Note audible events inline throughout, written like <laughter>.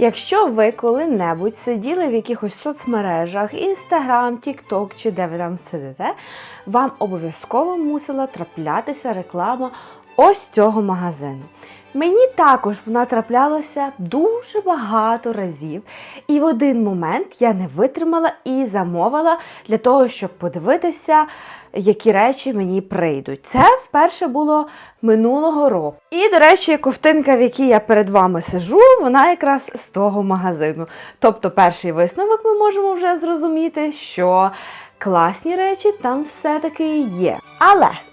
Якщо ви коли-небудь сиділи в якихось соцмережах, Інстаграм, Тікток чи де ви там сидите, вам обов'язково мусила траплятися реклама ось цього магазину. Мені також вона траплялася дуже багато разів, і в один момент я не витримала і замовила для того, щоб подивитися, які речі мені прийдуть. Це вперше було минулого року. І, до речі, ковтинка, в якій я перед вами сижу, вона якраз з того магазину. Тобто, перший висновок ми можемо вже зрозуміти, що класні речі там все-таки є. Але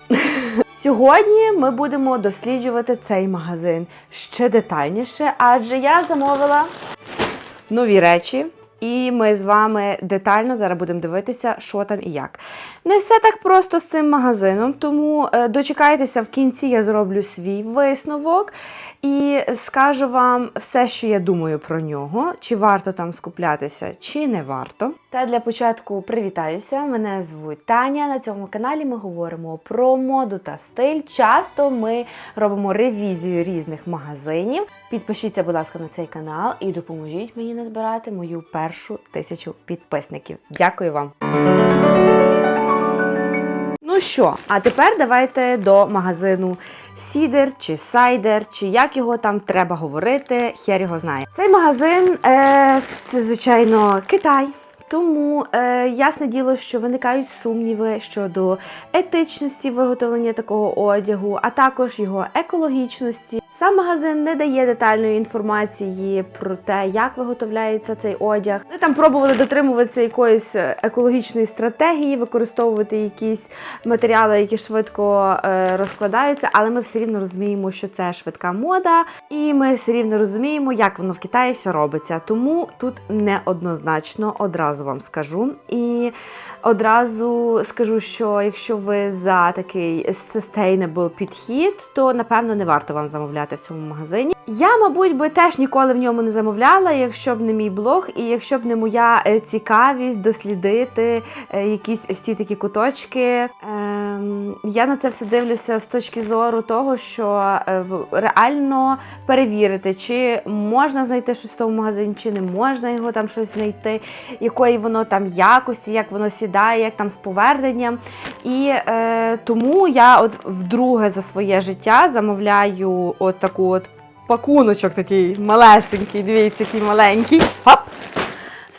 Сьогодні ми будемо досліджувати цей магазин ще детальніше, адже я замовила нові речі, і ми з вами детально зараз будемо дивитися, що там і як. Не все так просто з цим магазином, тому е, дочекайтеся в кінці, я зроблю свій висновок і скажу вам все, що я думаю про нього, чи варто там скуплятися, чи не варто. Та для початку привітаюся. Мене звуть Таня. На цьому каналі ми говоримо про моду та стиль. Часто ми робимо ревізію різних магазинів. Підпишіться, будь ласка, на цей канал і допоможіть мені назбирати мою першу тисячу підписників. Дякую вам. Ну що, а тепер давайте до магазину Сідер чи Сайдер, чи як його там треба говорити, хер його знає. Цей магазин е, це, звичайно, Китай. Тому е, ясне діло, що виникають сумніви щодо етичності виготовлення такого одягу, а також його екологічності. Сам магазин не дає детальної інформації про те, як виготовляється цей одяг. Вони там пробували дотримуватися якоїсь екологічної стратегії, використовувати якісь матеріали, які швидко е, розкладаються, але ми все рівно розуміємо, що це швидка мода, і ми все рівно розуміємо, як воно в Китаї все робиться. Тому тут неоднозначно одразу вам скажу. І одразу скажу, що якщо ви за такий sustainable підхід, то напевно не варто вам замовляти в цьому магазині. Я, мабуть, би теж ніколи в ньому не замовляла, якщо б не мій блог, і якщо б не моя е, цікавість дослідити е, якісь всі такі куточки. Ем, я на це все дивлюся з точки зору того, що е, реально перевірити, чи можна знайти щось в тому магазині, чи не можна його там щось знайти, якої воно там якості, як воно сідає, як там з поверненням. І е, тому я от вдруге за своє життя замовляю от таку от пакуночок такий малесенький, дивіться, який маленький. Хоп!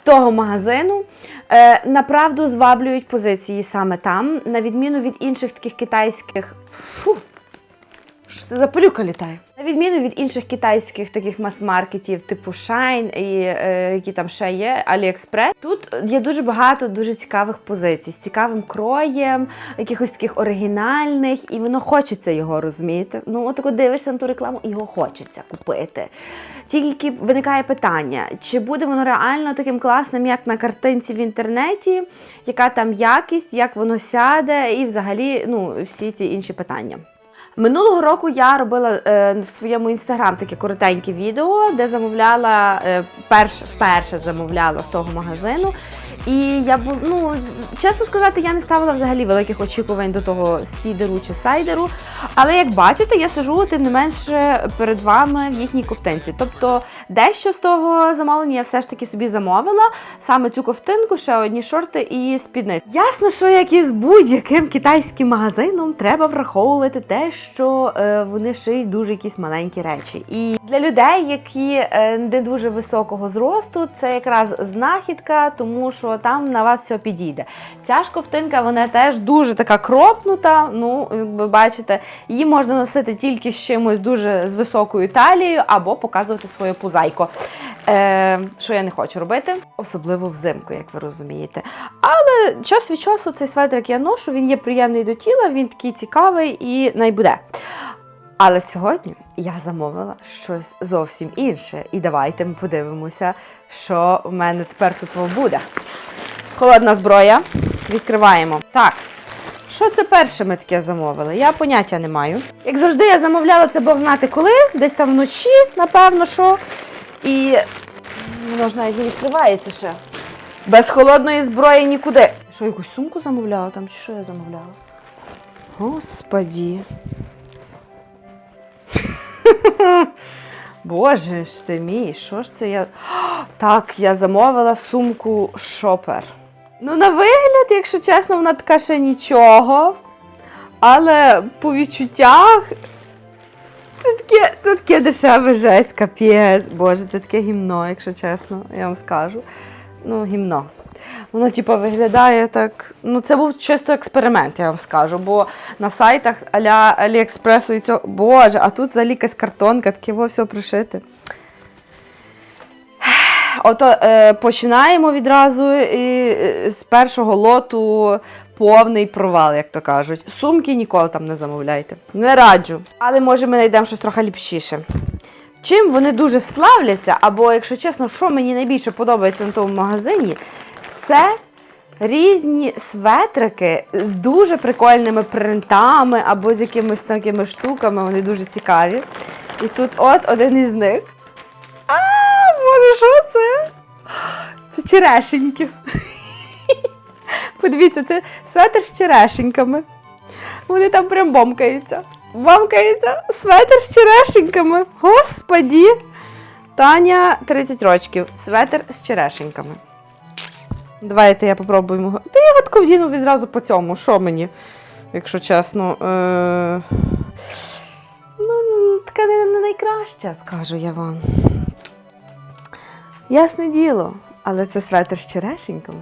Того магазину. Е, направду зваблюють позиції саме там, на відміну від інших таких китайських. Фу, що це за пилюка літає? На відміну від інших китайських таких мас-маркетів, типу Shine і е, які там ще є, AliExpress, тут є дуже багато дуже цікавих позицій з цікавим кроєм, якихось таких оригінальних, і воно хочеться його розумієте. Ну, от дивишся на ту рекламу, і його хочеться купити. Тільки виникає питання, чи буде воно реально таким класним, як на картинці в інтернеті, яка там якість, як воно сяде, і взагалі ну, всі ці інші питання. Минулого року я робила е, в своєму інстаграм таке коротеньке відео, де замовляла е, перш, вперше замовляла з того магазину. І я бу- ну, чесно сказати, я не ставила взагалі великих очікувань до того сідеру чи сайдеру. Але як бачите, я сижу тим не менше перед вами в їхній ковтинці. Тобто дещо з того замовлення я все ж таки собі замовила. Саме цю ковтинку, ще одні шорти і спідниці. Ясно, що як і з будь-яким китайським магазином треба враховувати те, що е, вони шиють дуже якісь маленькі речі. І для людей, які е, не дуже високого зросту, це якраз знахідка, тому що там на вас все підійде. Ця ж ковтинка, вона теж дуже така кропнута. Ну, як ви бачите, її можна носити тільки з чимось дуже з високою талією або показувати своє пузайко. Е, що я не хочу робити, особливо взимку, як ви розумієте. Але час від часу цей светрик я ношу, він є приємний до тіла, він такий цікавий і найбуде. Але сьогодні я замовила щось зовсім інше. І давайте ми подивимося, що в мене тепер тут буде. Холодна зброя. Відкриваємо. Так. Що це перше ми таке замовили? Я поняття не маю. Як завжди, я замовляла це Бог знати коли, десь там вночі, напевно, що. І навіть не відкривається ще. Без холодної зброї нікуди. Що, якусь сумку замовляла там, чи що я замовляла? Господі. <laughs> Боже ж ти мій, що ж це я. <gasps> Так, я замовила сумку шопер. Ну, на вигляд, якщо чесно, вона така ще нічого. Але по відчуттях це таке, це таке дешеве жесть, капець. Боже, це таке гімно, якщо чесно, я вам скажу. Ну, гімно. Воно, типу, виглядає так. Ну, це був чисто експеримент, я вам скажу. Бо на сайтах а-ля Аліекспресу і цього. Боже, а тут взагалі якась картонка, таке во все пришите. Ото е, починаємо відразу і е, з першого лоту повний провал, як то кажуть. Сумки ніколи там не замовляйте. Не раджу. Але може ми знайдемо щось трохи ліпшіше. Чим вони дуже славляться, або, якщо чесно, що мені найбільше подобається на тому магазині, це різні светрики з дуже прикольними принтами або з якимись такими штуками, вони дуже цікаві. І тут от один із них. А, боже, що це? Це черешеньки. Подивіться, це светр з черешеньками. Вони там прям бомкаються. Бомкаються светр з черешеньками. Господі! Таня 30 років. Светр з черешеньками. Давайте я попробую. Та я його вдіну відразу по цьому. Що мені, якщо чесно. Е... Ну, така не, найкраща, скажу я вам. Ясне діло, але це светр з черешеньками.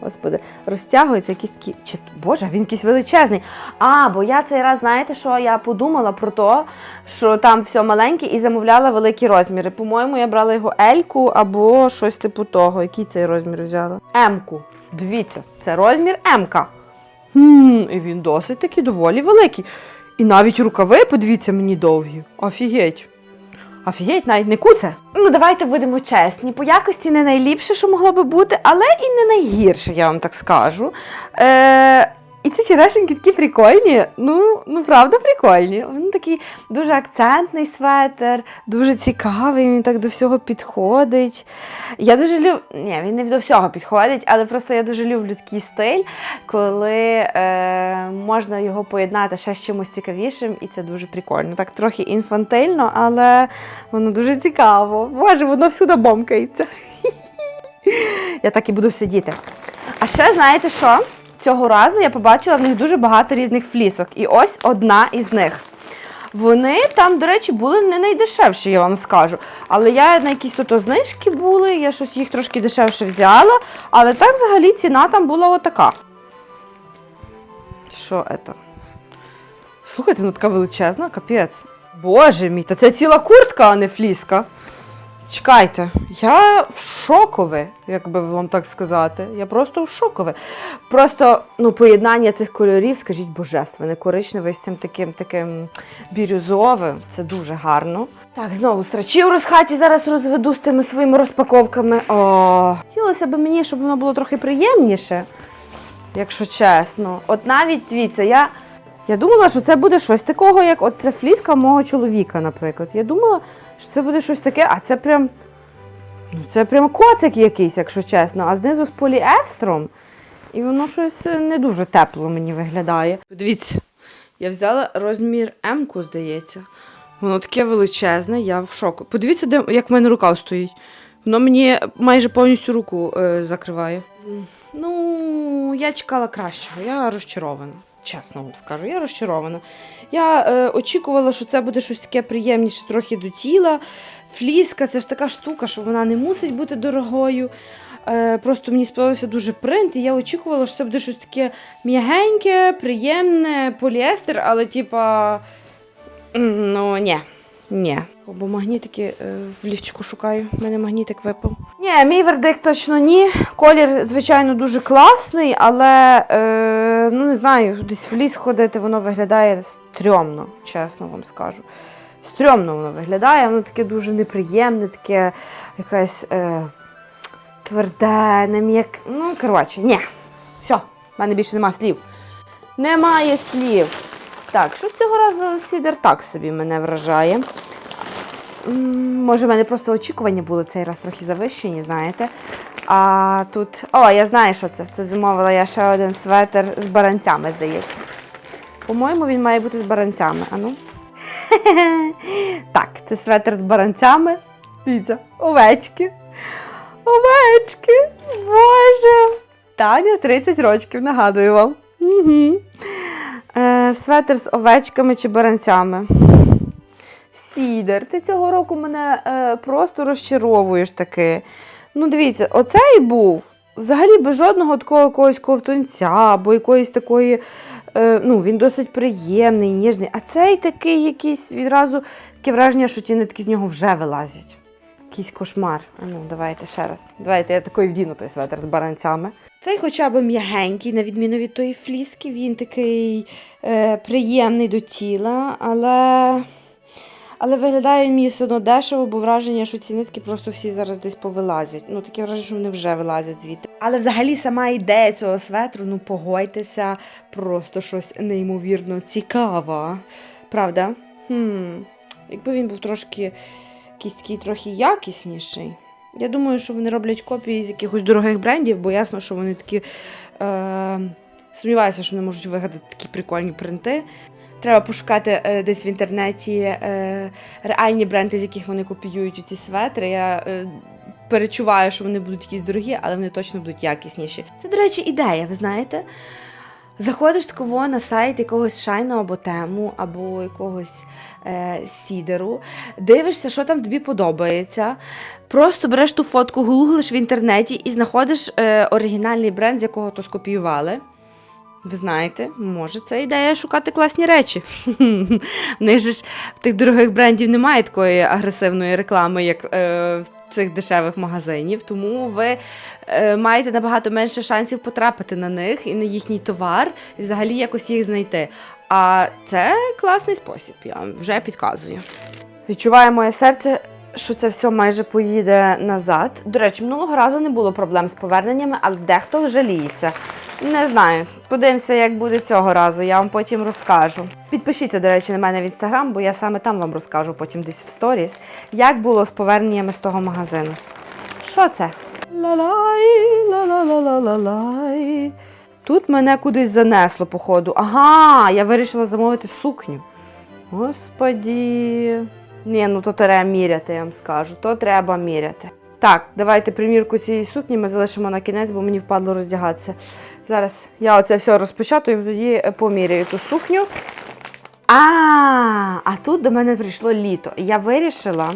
Господи, розтягується такий. Чи, Боже, він якийсь величезний. А, бо я цей раз, знаєте, що я подумала про те, що там все маленьке і замовляла великі розміри. По-моєму, я брала його Ельку або щось типу того. Який цей розмір взяла? М-ку. Дивіться, це розмір М-ка. Хм, і він досить таки доволі великий. І навіть рукави, подивіться, мені довгі. Офігеть. Офігеть, навіть не куце. Ну, давайте будемо чесні. По якості не найліпше, що могло би бути, але і не найгірше, я вам так скажу. Е, і ці черешеньки такі прикольні. Ну, ну правда, прикольні. Він такий дуже акцентний светр, дуже цікавий, він так до всього підходить. Я дуже люблю. Ні, він не до всього підходить, але просто я дуже люблю такий стиль, коли е, можна його поєднати ще з чимось цікавішим, і це дуже прикольно. Так трохи інфантильно, але воно дуже цікаво. Боже, воно всюди бомкається. <laughs> Я так і буду сидіти. А ще знаєте що? Цього разу я побачила в них дуже багато різних флісок. І ось одна із них. Вони там, до речі, були не найдешевші, я вам скажу. Але я на якісь ото знижки були, я щось їх трошки дешевше взяла. Але так взагалі ціна там була отака. Що це? Слухайте, вона така величезна, капець. Боже мій, та це ціла куртка, а не фліска. Чекайте, я в шокове, як би вам так сказати. Я просто в шокове. Просто ну, поєднання цих кольорів, скажіть, божественне, коричневий з цим таким таким бірюзовим. Це дуже гарно. Так, знову страчів розхаті зараз розведу з тими своїми розпаковками. О, хотілося б мені, щоб воно було трохи приємніше, якщо чесно. От навіть дивіться, я. Я думала, що це буде щось такого, як от це фліска мого чоловіка, наприклад. Я думала, що це буде щось таке, а це прям. Ну, це прям коцик якийсь, якщо чесно, а знизу з поліестром. І воно щось не дуже тепло мені виглядає. Подивіться, я взяла розмір М-ку, здається. Воно таке величезне, я в шоку. Подивіться, де, як в мене рука стоїть. Воно мені майже повністю руку е, закриває. Ну, я чекала кращого, я розчарована. Чесно вам скажу, я розчарована. Я е, очікувала, що це буде щось таке приємніше трохи до тіла. Фліска це ж така штука, що вона не мусить бути дорогою. Е, просто мені сподобався дуже принт, і я очікувала, що це буде щось таке м'ягеньке, приємне, поліестер, але типа. Ну, ні. Ні. Бо магнітики е, в лівчику шукаю. У мене магнітик випав. Ні, мій вердикт точно ні. Колір, звичайно, дуже класний, але е, ну не знаю, десь в ліс ходити, воно виглядає стрьомно, чесно вам скажу. Стрьомно воно виглядає, воно таке дуже неприємне, таке якесь е, тверде, нем'як. Ну, коротше, ні. Все, в мене більше нема слів. Немає слів. Так, що з цього разу Сідер так собі мене вражає. Може, в мене просто очікування були цей раз трохи завищені, знаєте. А тут. О, я знаю, що це. Це замовила я ще один светр з баранцями, здається. По-моєму, він має бути з баранцями. Ану. <laughs> Так, це светр з баранцями. Дивіться, овечки. Овечки. Боже. Таня 30 років, нагадую вам. Угу. Е, светр з овечками чи баранцями. Сідер, ти цього року мене е, просто розчаровуєш таки. Ну, дивіться, оцей був взагалі без жодного такого якогось ковтунця або якоїсь такої. Е, ну, він досить приємний, ніжний. А цей такий якийсь відразу таке враження, що ті нитки з нього вже вилазять. Якийсь кошмар. А ну, давайте ще раз. Давайте я такий вдіну той светр з баранцями. Цей хоча б м'ягенький, на відміну від тої фліски, він такий е, приємний до тіла, але. Але виглядає він мені все одно дешево, бо враження, що ці нитки просто всі зараз десь повилазять. Ну, таке враження, що вони вже вилазять звідти. Але взагалі сама ідея цього светру, ну погодьтеся, просто щось неймовірно цікаве. Правда? Хм. Якби він був трошки якийсь такий трохи якісніший. Я думаю, що вони роблять копії з якихось дорогих брендів, бо ясно, що вони такі. Е- сумніваюся, що вони можуть вигадати такі прикольні принти. Треба пошукати е, десь в інтернеті е, реальні бренди, з яких вони копіюють ці светри. Я е, перечуваю, що вони будуть якісь дорогі, але вони точно будуть якісніші. Це, до речі, ідея, ви знаєте? Заходиш таково на сайт якогось шайну або тему, або якогось е, сідеру, дивишся, що там тобі подобається. Просто береш ту фотку, гуглиш в інтернеті і знаходиш е, оригінальний бренд, з якого то скопіювали. Ви знаєте, може це ідея шукати класні речі. В них же ж в тих дорогих брендів немає такої агресивної реклами, як е, в цих дешевих магазинів, тому ви е, маєте набагато менше шансів потрапити на них і на їхній товар, і взагалі якось їх знайти. А це класний спосіб, я вже підказую. Відчуває моє серце, що це все майже поїде назад. До речі, минулого разу не було проблем з поверненнями, але дехто жаліється. Не знаю. Подивимося, як буде цього разу. Я вам потім розкажу. Підпишіться, до речі, на мене в інстаграм, бо я саме там вам розкажу потім десь в сторіс, як було з поверненнями з того магазину. Що це? Ла-лай, ла-ла-ла-ла-лай. Тут мене кудись занесло, походу. Ага, я вирішила замовити сукню. Господі. Ні, ну то треба міряти, я вам скажу. То треба міряти. Так, давайте примірку цієї сукні ми залишимо на кінець, бо мені впадло роздягатися. Зараз я оце все розпечатаю і тоді е, поміряю ту сукню. А, а тут до мене прийшло літо. Я вирішила,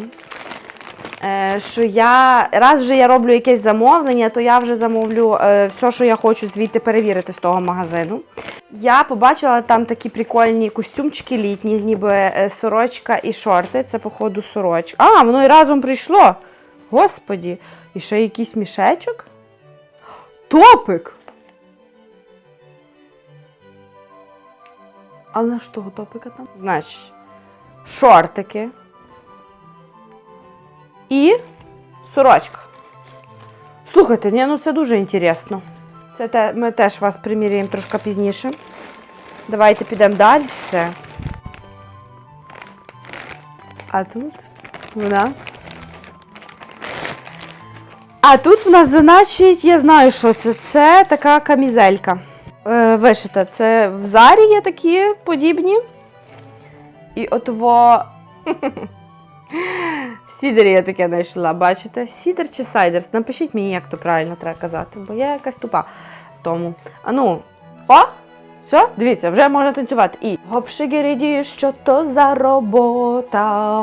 е, що я раз вже я роблю якесь замовлення, то я вже замовлю е, все, що я хочу звідти перевірити з того магазину. Я побачила там такі прикольні костюмчики літні, ніби сорочка і шорти. Це, походу, сорочка. А, воно і разом прийшло. Господі, і ще якийсь мішечок. Топик! А на що топика там? Значить, шортики. І сорочка. Слухайте, ні, ну це дуже інтересно. Це те, ми теж вас приміряємо трошки пізніше. Давайте підемо далі. А тут у нас. А тут в нас, значить, я знаю, що це. Це така камізелька. Е, вишита. Це в зарі є такі подібні. І от во. <laughs> Сідер я таке знайшла, бачите? Сідер чи сайдерс? Напишіть мені, як то правильно треба казати, бо я якась тупа в тому. А ну, о! Все, дивіться, вже можна танцювати. І гоп-шигіріді, що то за робота,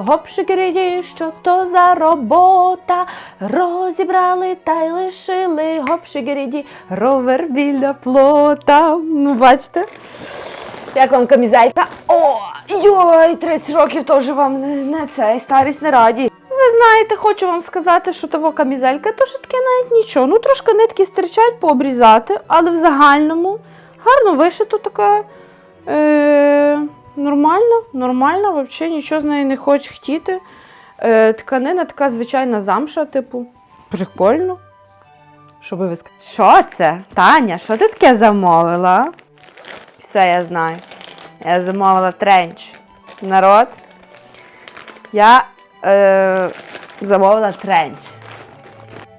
гоп-шигіріді, що то за робота. Розібрали та й лишили гоп-шигіріді, ровер біля плота. Ну, бачите? Як вам камізелька? О, йой, 30 років теж вам не цей старість не радість. Ви знаєте, хочу вам сказати, що того камізелька, то що таке навіть нічого. Ну, трошки нитки стирчать пообрізати, але в загальному гарно вишито така. Е, нормально, нормально, взагалі нічого з неї не хоч хотіти. Е, тканина така звичайна замша, типу, прикольно. Що ви сказали? Що це? Таня, що ти таке замовила? Все, я знаю. Я замовила тренч. Народ. Я е, замовила тренч.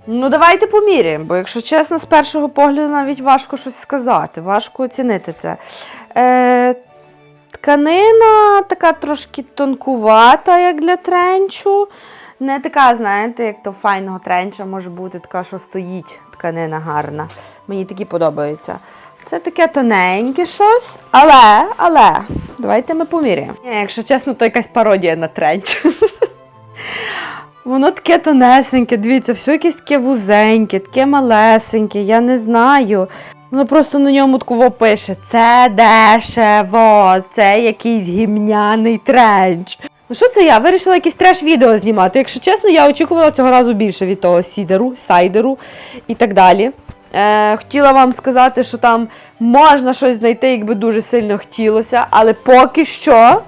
Ну, давайте поміряємо, бо, якщо чесно, з першого погляду навіть важко щось сказати, важко оцінити це. Е, тканина така трошки тонкувата, як для тренчу. Не така, знаєте, як то файного тренча може бути така, що стоїть тканина гарна. Мені такі подобаються. Це таке тоненьке щось, але, але, давайте ми поміряємо. Якщо чесно, то якась пародія на тренч. Воно таке тонесеньке, дивіться, все якесь таке вузеньке, таке малесеньке, я не знаю. Воно просто на ньому такого пише: це дешево, це якийсь гімняний тренч. Ну що це я? Вирішила якесь треш-відео знімати. Якщо чесно, я очікувала цього разу більше від того сідеру, сайдеру і так далі. Е, хотіла вам сказати, що там можна щось знайти, якби дуже сильно хотілося, але поки що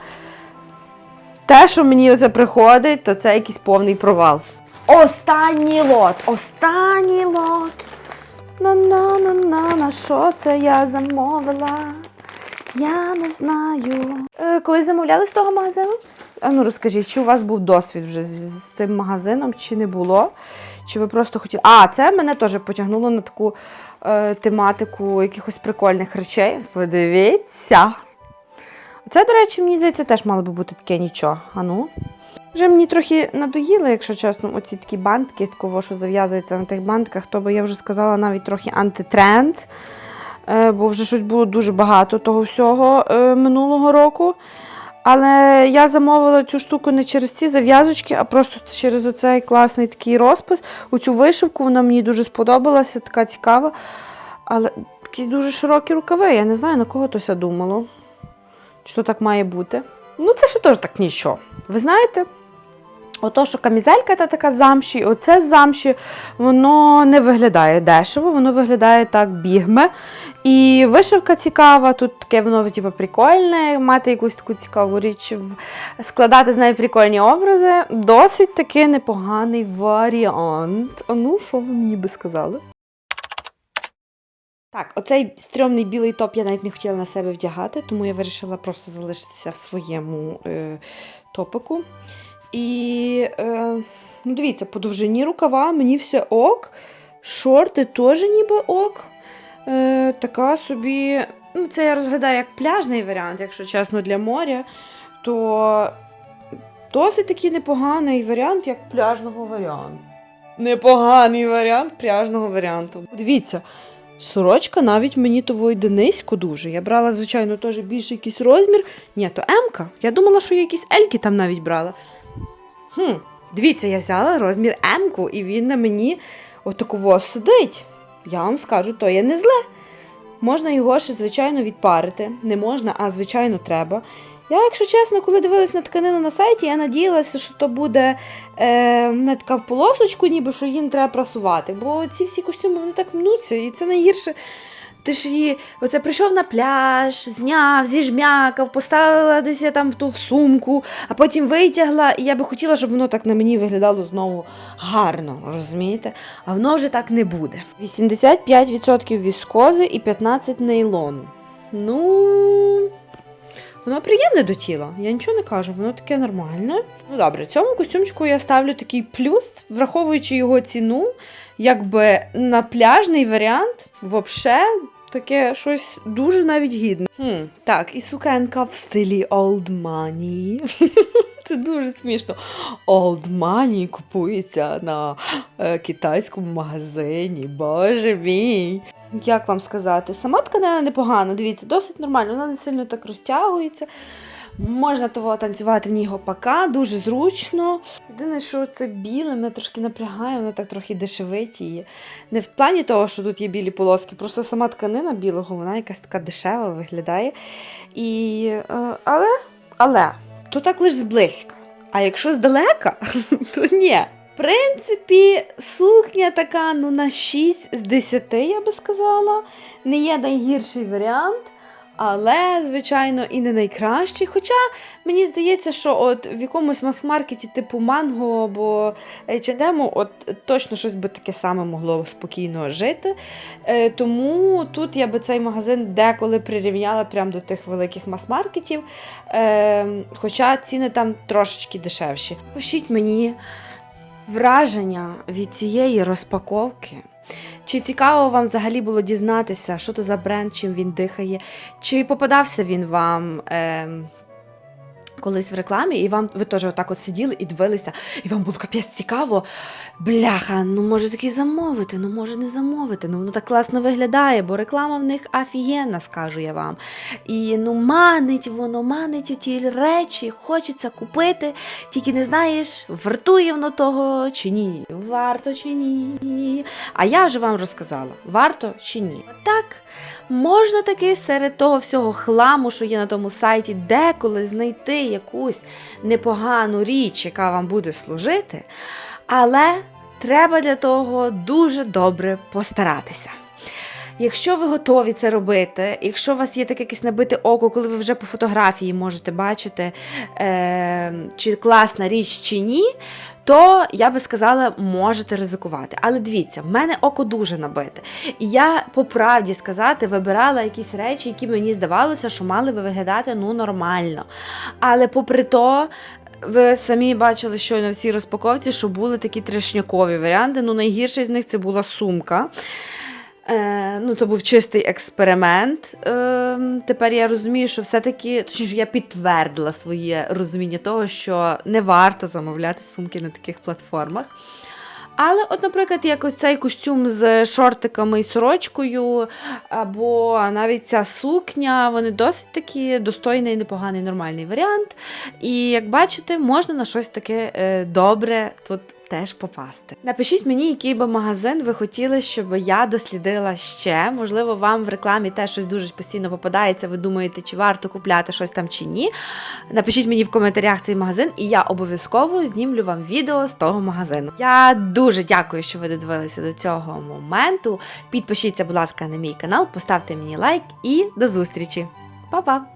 те, що мені оце приходить, то це якийсь повний провал. Останній лот, останній лот. На-на-на-на, на що це я замовила? Я не знаю. Е, коли замовляли з того магазину? А ну розкажіть, чи у вас був досвід вже з, з цим магазином, чи не було? Чи ви просто хотіли. А, це мене теж потягнуло на таку е, тематику якихось прикольних речей. Подивіться. Це, до речі, мені здається, теж мало би бути таке нічого. А ну. Вже мені трохи надоїли, якщо чесно, оці такі бантики, такого, що зав'язується на тих бантках, то би я вже сказала навіть трохи антитренд. Е, бо вже щось було дуже багато того всього е, минулого року. Але я замовила цю штуку не через ці зав'язочки, а просто через оцей класний такий розпис. Оцю вишивку вона мені дуже сподобалася, така цікава. Але якісь дуже широкі рукави. Я не знаю, на кого то думало. То так має бути. Ну, це ще теж так нічого. Ви знаєте, ото, що камізелька та така замші, оце замші, воно не виглядає дешево, воно виглядає так бігме. І вишивка цікава, тут таке воно типу, прикольне, мати якусь таку цікаву річ, складати з неї прикольні образи. Досить таки непоганий варіант. А ну, що ви мені би сказали? Так, оцей стрьомний білий топ я навіть не хотіла на себе вдягати, тому я вирішила просто залишитися в своєму е, топику. І е, ну дивіться, по довжині рукава мені все ок. Шорти теж ніби ок. Е, така собі. Ну, це я розглядаю як пляжний варіант, якщо чесно, для моря, то досить такий непоганий варіант, як пляжного варіанту. Непоганий варіант пляжного варіанту. Дивіться, сорочка навіть мені того низько дуже. Я брала, звичайно, теж більший якийсь розмір. Ні, то М-ка. Я думала, що я якісь Ельки там навіть брала. Хм, дивіться, я взяла розмір М-ку, і він на мені отаково сидить. Я вам скажу, то є не зле. Можна його ще, звичайно, відпарити. Не можна, а звичайно, треба. Я, якщо чесно, коли дивилась на тканину на сайті, я надіялася, що то буде е, не така в полосочку, ніби що її не треба прасувати. Бо ці всі костюми вони так мнуться, і це найгірше. Ти ж її оце прийшов на пляж, зняв, зіжмякав, поставила десь я там ту в сумку, а потім витягла. І я би хотіла, щоб воно так на мені виглядало знову гарно, розумієте? А воно вже так не буде. 85% віскози і 15% нейлону. Ну. Воно приємне до тіла, я нічого не кажу, воно таке нормальне. Ну добре, цьому костюмчику я ставлю такий плюс, враховуючи його ціну, якби на пляжний варіант, взагалі, таке щось дуже навіть гідне. Хм, так, і сукенка в стилі old money. <laughs> Це дуже смішно. Old money купується на е, китайському магазині. Боже мій. Як вам сказати? Сама тканина непогана, дивіться, досить нормально, вона не сильно так розтягується. Можна того танцювати в ній гопака, дуже зручно. Єдине, що це біле, мене трошки напрягає, воно так трохи дешевить її. Не в плані того, що тут є білі полоски, просто сама тканина білого, вона якась така дешева виглядає. І, е, але, але, то так лише зблизька. А якщо здалека, <laughs> то ні. Принципі, сукня така ну, на 6 з 10, я би сказала. Не є найгірший варіант, але, звичайно, і не найкращий. Хоча мені здається, що от в якомусь мас-маркеті типу Манго або H&M от точно щось би таке саме могло спокійно жити. Е, тому тут я би цей магазин деколи прирівняла прямо до тих великих мас-маркетів. Е, хоча ціни там трошечки дешевші. Пишіть мені враження від цієї розпаковки. Чи цікаво вам взагалі було дізнатися, що то за бренд, чим він дихає? Чи попадався він вам ем, колись в рекламі, і вам ви теж отак от сиділи і дивилися, і вам було капець цікаво. Бляха, ну може такий замовити, ну може не замовити. Ну воно так класно виглядає, бо реклама в них офігенна, скажу я вам. І ну манить воно, манить ті речі, хочеться купити, тільки не знаєш, вартує воно того чи ні. Варто чи ні. А я вже вам розказала, варто чи ні. Так, можна таки серед того всього хламу, що є на тому сайті, деколи знайти якусь непогану річ, яка вам буде служити, але треба для того дуже добре постаратися. Якщо ви готові це робити, якщо у вас є таке якесь набите око, коли ви вже по фотографії можете бачити, е, чи класна річ, чи ні, то я би сказала, можете ризикувати. Але дивіться, в мене око дуже набите. І я по правді сказати вибирала якісь речі, які мені здавалося, що мали би виглядати ну нормально. Але попри то. Ви самі бачили щойно в цій розпаковці, що були такі трешнякові варіанти. Ну, найгірший з них це була сумка. Е, ну, це був чистий експеримент. Е, тепер я розумію, що все-таки, точніше, я підтвердила своє розуміння того, що не варто замовляти сумки на таких платформах. Але, от, наприклад, якось цей костюм з шортиками і сорочкою, або навіть ця сукня, вони досить такі достойний, непоганий, нормальний варіант. І як бачите, можна на щось таке е, добре тут теж попасти. Напишіть мені, який би магазин ви хотіли, щоб я дослідила ще. Можливо, вам в рекламі теж щось дуже постійно попадається. Ви думаєте, чи варто купляти щось там чи ні. Напишіть мені в коментарях цей магазин, і я обов'язково знімлю вам відео з того магазину. Я дуже дякую, що ви додивилися до цього моменту. Підпишіться, будь ласка, на мій канал, поставте мені лайк і до зустрічі. Па-па!